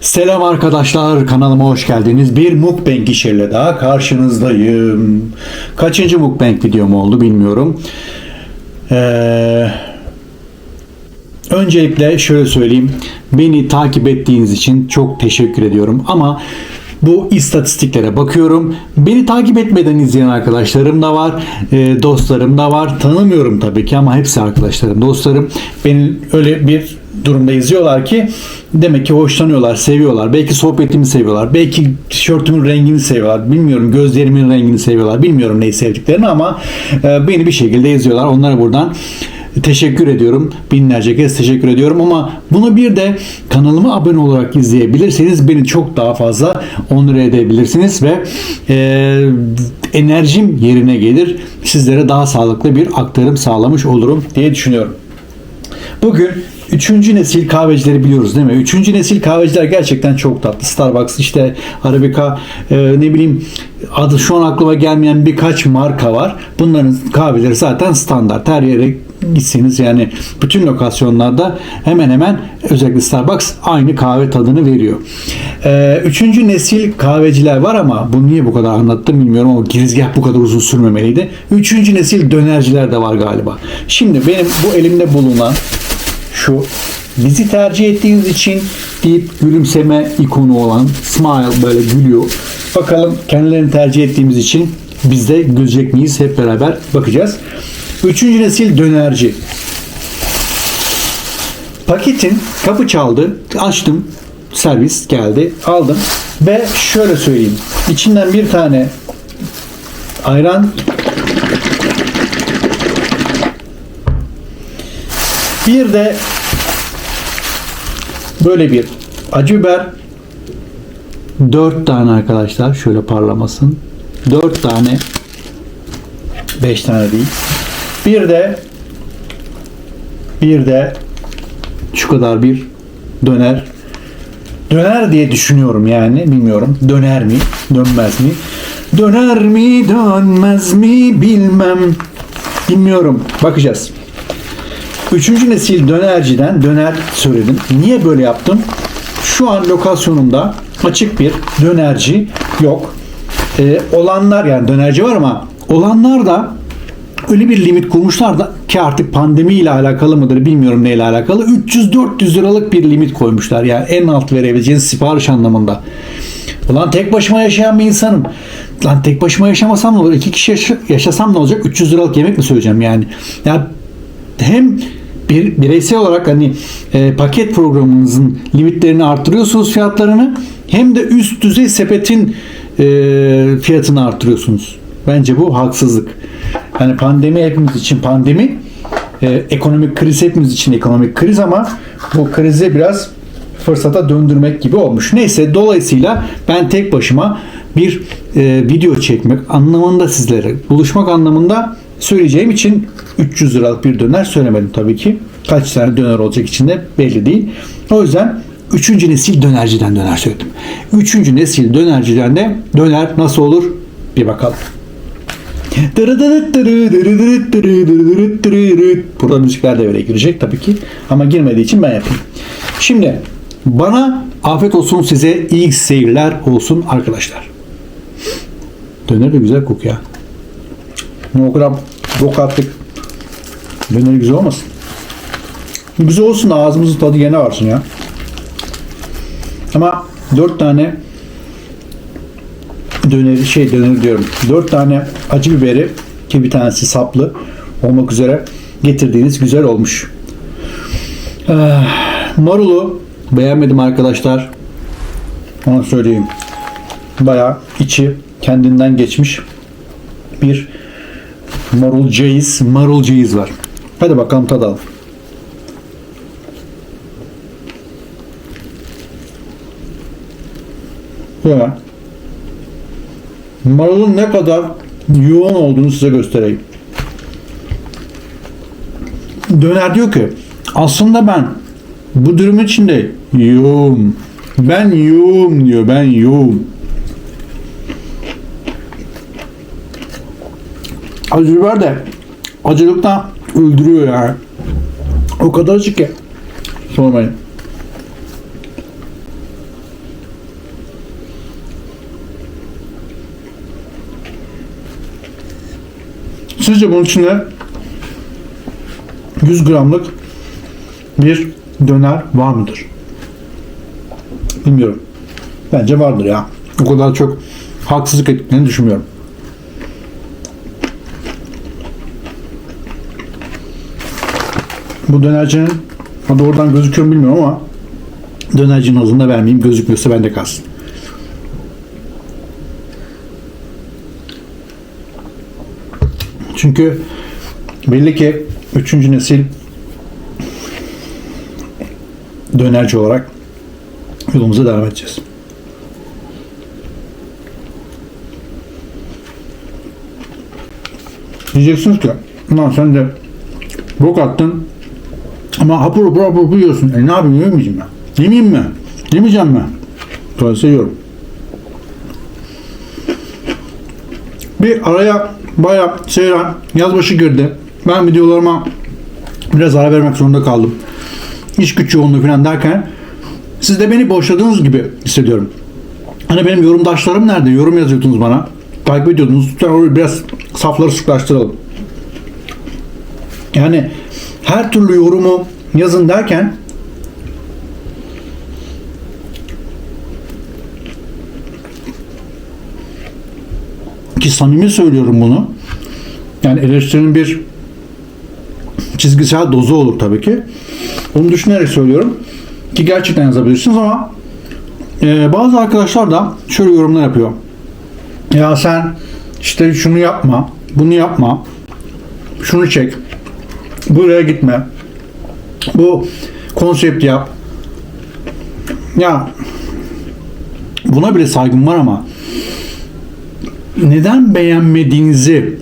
Selam arkadaşlar kanalıma hoş geldiniz. Bir mukbang işiyle daha karşınızdayım. Kaçıncı mukbang videom oldu bilmiyorum. Ee, öncelikle şöyle söyleyeyim. Beni takip ettiğiniz için çok teşekkür ediyorum. Ama bu istatistiklere bakıyorum. Beni takip etmeden izleyen arkadaşlarım da var. e, dostlarım da var. Tanımıyorum tabii ki ama hepsi arkadaşlarım, dostlarım. Beni öyle bir durumda izliyorlar ki demek ki hoşlanıyorlar, seviyorlar. Belki sohbetimi seviyorlar. Belki tişörtümün rengini seviyorlar. Bilmiyorum gözlerimin rengini seviyorlar. Bilmiyorum neyi sevdiklerini ama e, beni bir şekilde izliyorlar. Onlara buradan teşekkür ediyorum. Binlerce kez teşekkür ediyorum ama bunu bir de kanalıma abone olarak izleyebilirseniz beni çok daha fazla onur edebilirsiniz ve e, enerjim yerine gelir. Sizlere daha sağlıklı bir aktarım sağlamış olurum diye düşünüyorum. Bugün üçüncü nesil kahvecileri biliyoruz değil mi? Üçüncü nesil kahveciler gerçekten çok tatlı. Starbucks işte Arabica e, ne bileyim adı şu an aklıma gelmeyen birkaç marka var. Bunların kahveleri zaten standart. Her yere gitseniz yani bütün lokasyonlarda hemen hemen özellikle Starbucks aynı kahve tadını veriyor. E, üçüncü nesil kahveciler var ama bu niye bu kadar anlattım bilmiyorum ama girizgah bu kadar uzun sürmemeliydi. Üçüncü nesil dönerciler de var galiba. Şimdi benim bu elimde bulunan şu bizi tercih ettiğiniz için deyip gülümseme ikonu olan smile böyle gülüyor. Bakalım kendilerini tercih ettiğimiz için biz de gülecek miyiz hep beraber bakacağız. Üçüncü nesil dönerci. Paketin kapı çaldı. Açtım. Servis geldi. Aldım. Ve şöyle söyleyeyim. İçinden bir tane ayran Bir de böyle bir acı. Dört tane arkadaşlar. Şöyle parlamasın. Dört tane. Beş tane değil. Bir de bir de şu kadar bir döner. Döner diye düşünüyorum yani. Bilmiyorum. Döner mi? Dönmez mi? Döner mi? Dönmez mi? Bilmem. Bilmiyorum. Bakacağız. Üçüncü nesil dönerciden döner söyledim. Niye böyle yaptım? Şu an lokasyonumda açık bir dönerci yok. Ee, olanlar yani dönerci var ama olanlar da öyle bir limit kurmuşlar da ki artık pandemiyle alakalı mıdır bilmiyorum neyle alakalı 300-400 liralık bir limit koymuşlar. Yani en alt verebileceğiniz sipariş anlamında. Ulan tek başıma yaşayan bir insanım. Lan tek başıma yaşamasam ne olur? İki kişi yaşa- yaşasam ne olacak? 300 liralık yemek mi söyleyeceğim yani? Ya hem bir bireysel olarak hani e, paket programınızın limitlerini artırıyorsunuz fiyatlarını hem de üst düzey sepetin e, fiyatını artırıyorsunuz. Bence bu haksızlık. Yani pandemi hepimiz için pandemi, e, ekonomik kriz hepimiz için ekonomik kriz ama bu krizi biraz fırsata döndürmek gibi olmuş. Neyse dolayısıyla ben tek başıma bir e, video çekmek anlamında sizlere buluşmak anlamında söyleyeceğim için 300 liralık bir döner söylemedim tabii ki. Kaç tane döner olacak içinde belli değil. O yüzden 3. nesil dönerciden döner söyledim. 3. nesil dönerciden de döner nasıl olur bir bakalım. Burada müzikler de öyle girecek tabii ki. Ama girmediği için ben yapayım. Şimdi bana afet olsun size iyi seyirler olsun arkadaşlar. Döner de güzel kokuyor. Ne o kadar bok attık. Döner güzel olmasın. Güzel olsun ağzımızın tadı gene varsın ya. Ama dört tane döneri şey döner diyorum. Dört tane acı biberi ki bir tanesi saplı olmak üzere getirdiğiniz güzel olmuş. Eh, marulu beğenmedim arkadaşlar. Onu söyleyeyim. Bayağı içi kendinden geçmiş bir marul ceyiz, marul ceyiz var. Hadi bakalım tadalım. Ya. Marulun ne kadar yoğun olduğunu size göstereyim. Döner diyor ki aslında ben bu durumun içinde yoğum. Ben yoğum diyor. Ben yoğum. Acı biber de acılıktan öldürüyor yani. O kadar acı ki. Sormayın. Sizce bunun içinde 100 gramlık bir döner var mıdır? Bilmiyorum. Bence vardır ya. O kadar çok haksızlık ettiklerini düşünmüyorum. Bu dönercinin adı oradan gözüküyor mu bilmiyorum ama dönercinin adını da vermeyeyim. Gözükmüyorsa bende kalsın. Çünkü belli ki üçüncü nesil dönerci olarak yolumuza devam edeceğiz. Diyeceksiniz ki lan sen de bok attın ama hapur hapur hapur yiyorsun. E ne yapayım yemeyeceğim mi? Yemeyeyim mi? Yemeyeceğim mi? Dolayısıyla yiyorum. Bir araya bayağı seyren yazbaşı girdi. Ben videolarıma biraz ara vermek zorunda kaldım. İş güç yoğunluğu falan derken siz de beni boşladığınız gibi hissediyorum. Hani benim yorumdaşlarım nerede? Yorum yazıyordunuz bana. Takip ediyordunuz. Lütfen orayı biraz safları sıklaştıralım. Yani her türlü yorumu yazın derken ki samimi söylüyorum bunu. Yani eleştirinin bir çizgisel dozu olur tabii ki. Onu düşünerek söylüyorum. Ki gerçekten yazabilirsiniz ama e, bazı arkadaşlar da şöyle yorumlar yapıyor. Ya sen işte şunu yapma, bunu yapma, şunu çek, buraya gitme, bu konsept yap. Ya buna bile saygım var ama neden beğenmediğinizi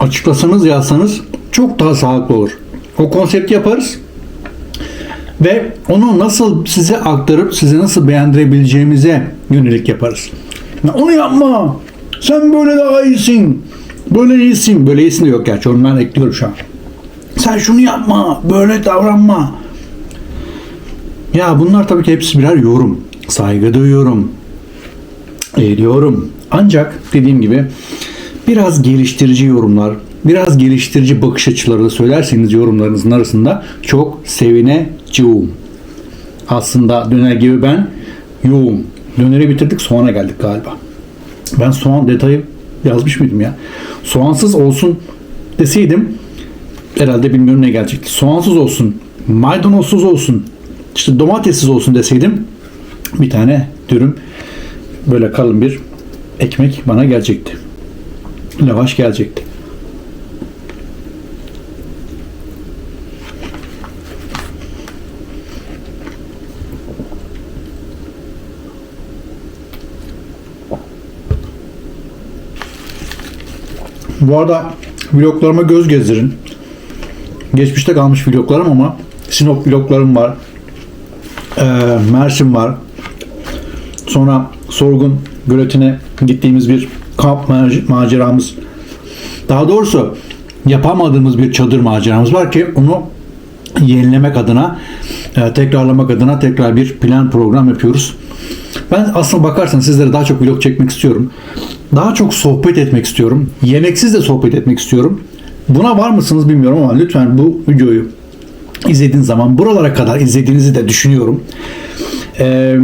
açıklasanız yazsanız çok daha sağlıklı olur. O konsepti yaparız ve onu nasıl size aktarıp size nasıl beğendirebileceğimize yönelik yaparız. Ya onu yapma. Sen böyle daha iyisin. Böyle iyisin. Böyle iyisin de yok gerçi. Onu ben ekliyorum şu an. Sen şunu yapma. Böyle davranma. Ya bunlar tabii ki hepsi birer yorum. Saygı duyuyorum. Eğiliyorum. Ancak dediğim gibi biraz geliştirici yorumlar, biraz geliştirici bakış açıları da söylerseniz yorumlarınızın arasında çok sevineceğim. Aslında döner gibi ben yoğum. Döneri bitirdik soğana geldik galiba. Ben soğan detayı yazmış mıydım ya? Soğansız olsun deseydim herhalde bilmiyorum ne gelecekti. Soğansız olsun, maydanozsuz olsun, işte domatessiz olsun deseydim bir tane dürüm böyle kalın bir ekmek bana gelecekti. Lavaş gelecekti. Bu arada vloglarıma göz gezdirin. Geçmişte kalmış vloglarım ama Sinop vloglarım var. Ee, Mersin var. Sonra Sorgun Göleti'ne gittiğimiz bir kamp mac- maceramız. Daha doğrusu yapamadığımız bir çadır maceramız var ki onu yenilemek adına, e, tekrarlamak adına tekrar bir plan program yapıyoruz. Ben aslında bakarsan sizlere daha çok vlog çekmek istiyorum. Daha çok sohbet etmek istiyorum. Yemeksiz de sohbet etmek istiyorum. Buna var mısınız bilmiyorum ama lütfen bu videoyu izlediğiniz zaman buralara kadar izlediğinizi de düşünüyorum. Ee,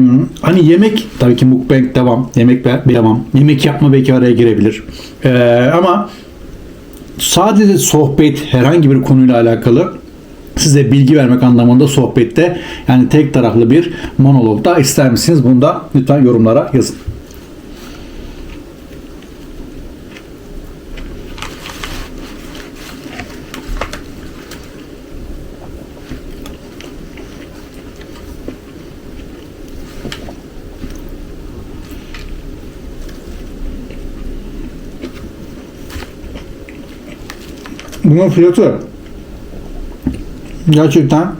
hani yemek tabii ki mukbang devam. Yemek devam. Yemek yapma belki araya girebilir. Ee, ama sadece sohbet herhangi bir konuyla alakalı size bilgi vermek anlamında sohbette yani tek taraflı bir monologda ister misiniz? Bunu da lütfen yorumlara yazın. Bunun fiyatı gerçekten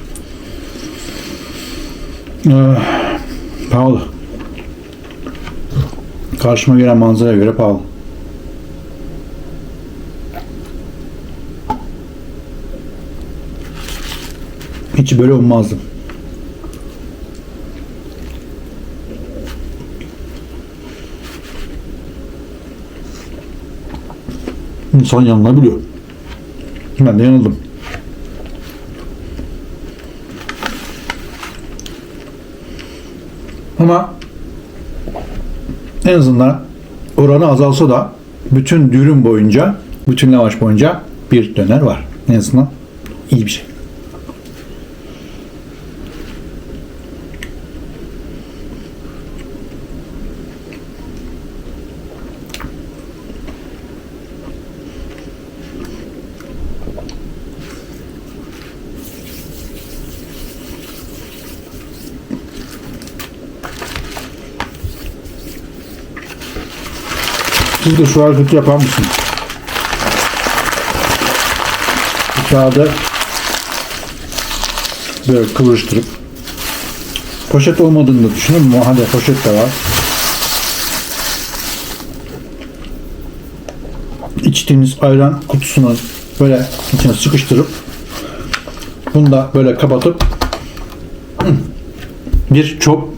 eee, pahalı. Karşıma gelen manzaraya göre pahalı. Hiç böyle ummazdım. İnsan yanılabiliyor. Ben de yanıldım. Ama en azından oranı azalsa da bütün dürüm boyunca, bütün lavaş boyunca bir döner var. En azından iyi bir şey. Siz de şu hareketi yapar mısınız? Bu kağıdı böyle kıvırıştırıp poşet olmadığını da düşünün ama hadi poşet de var. İçtiğiniz ayran kutusunu böyle içine sıkıştırıp bunu da böyle kapatıp bir çop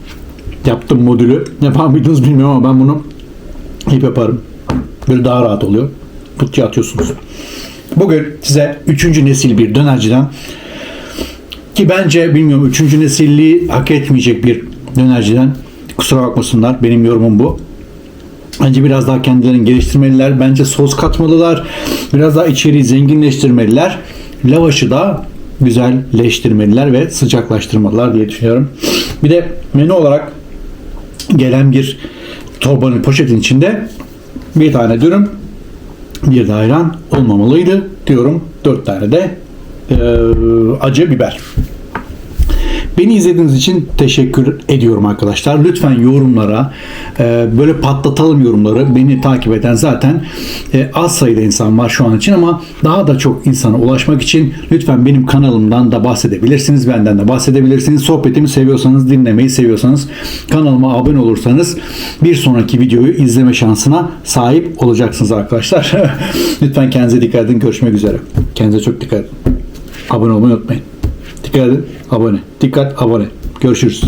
yaptım modülü. Yapar mıydınız bilmiyorum ama ben bunu hep yaparım. Böyle daha rahat oluyor. Putçu atıyorsunuz. Bugün size 3. nesil bir dönerciden ki bence bilmiyorum 3. nesilliği hak etmeyecek bir dönerciden kusura bakmasınlar benim yorumum bu. Bence biraz daha kendilerini geliştirmeliler. Bence sos katmalılar. Biraz daha içeriği zenginleştirmeliler. Lavaşı da güzelleştirmeliler ve sıcaklaştırmalılar diye düşünüyorum. Bir de menü olarak gelen bir torbanın poşetin içinde bir tane dürüm, bir de ayran olmamalıydı diyorum. Dört tane de eee, acı biber. Beni izlediğiniz için teşekkür ediyorum arkadaşlar. Lütfen yorumlara e, böyle patlatalım yorumları. Beni takip eden zaten e, az sayıda insan var şu an için ama daha da çok insana ulaşmak için lütfen benim kanalımdan da bahsedebilirsiniz. Benden de bahsedebilirsiniz. Sohbetimi seviyorsanız, dinlemeyi seviyorsanız, kanalıma abone olursanız bir sonraki videoyu izleme şansına sahip olacaksınız arkadaşlar. lütfen kendinize dikkat edin. Görüşmek üzere. Kendinize çok dikkat edin. Abone olmayı unutmayın. Dikkat edin. Abone. Dikkat abone. Görüşürüz.